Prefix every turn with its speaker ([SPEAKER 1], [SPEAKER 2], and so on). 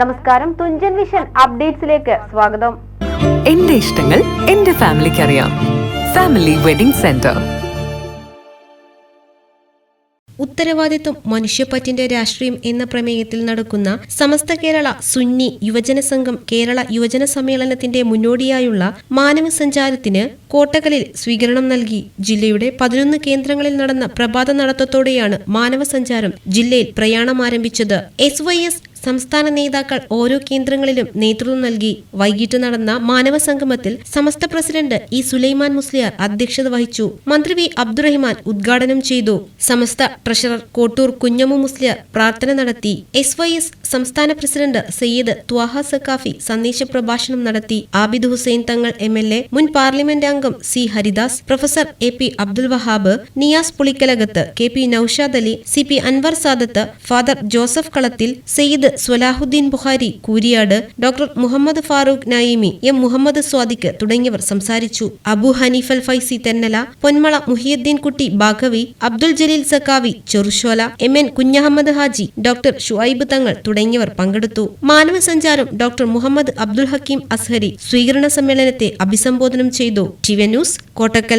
[SPEAKER 1] നമസ്കാരം തുഞ്ചൻ വിഷൻ അപ്ഡേറ്റ്സിലേക്ക് സ്വാഗതം.
[SPEAKER 2] എന്റെ ഇഷ്ടങ്ങൾ എന്റെ ഫാമിലിക്ക് അറിയാം ഫാമിലി വെഡിംഗ് സെന്റർ.
[SPEAKER 3] ഉത്തരവാദിത്വം മനുഷ്യപ്പറ്റിന്റെ രാഷ്ട്രീയം എന്ന പ്രമേയത്തിൽ നടക്കുന്ന സമസ്ത കേരള സുന്നി യുവജന സംഘം കേരള യുവജന സമ്മേളനത്തിന്റെ മുന്നോടിയായുള്ള മാനവ സഞ്ചാരത്തിന് കോട്ടകലിൽ സ്വീകരണം നൽകി. ജില്ലയുടെ പതിനൊന്ന് കേന്ദ്രങ്ങളിൽ നടന്ന പ്രഭാത നടത്തത്തോടെയാണ് മാനവ സഞ്ചാരം ജില്ലയിൽ പ്രയാണം ആരംഭിച്ചത്. എസ് വൈ എസ് സംസ്ഥാന നേതാക്കൾ ഓരോ കേന്ദ്രങ്ങളിലും നേതൃത്വം നൽകി വൈകിട്ട് നടന്ന മാനവ സംഗമത്തിൽ സമസ്ത പ്രസിഡന്റ് ഇ സുലൈമാൻ മുസ്ലിയാർ അധ്യക്ഷത വഹിച്ചു. മന്ത്രി വി അബ്ദുറഹിമാൻ ഉദ്ഘാടനം ചെയ്തു. സമസ്ത ട്രഷറർ കോട്ടൂർ കുഞ്ഞമ്മു മുസ്ലിയാർ പ്രാർത്ഥന നടത്തി. എസ് വൈ എസ് സംസ്ഥാന പ്രസിഡന്റ് സയ്യിദ് ത്വാഹ സക്കാഫി സന്ദേശ പ്രഭാഷണം നടത്തി. Abid Hussain Thangal M L A മുൻ പാർലമെന്റ് അംഗം C Haridas professor A P Abdul Wahab Niyas Pulikkalakath K P Noushad Ali C P Anwar Sadath father Joseph Kalathil Sayyid Salahuddin Bukhari Kooriyad doctor Muhammad Farooq Naimi M Muhammad Swadiq തുടങ്ങിയവർ സംസാരിച്ചു. Abu Haneefal Faizy Thennala Ponmala Muhiyuddin Kutty Baqavi Abdul Jaleel Sakkavi Cherushola M N Kunhahammed Haji doctor Shuaib Thangal തുടങ്ങിയവർ പങ്കെടുത്തു. മാനവ സഞ്ചാരം doctor Muhammad Abdul Hakeem Azhari സ്വീകരണ സമ്മേളനത്തെ അഭിസംബോധനം ചെയ്തു. T news Kottakkal.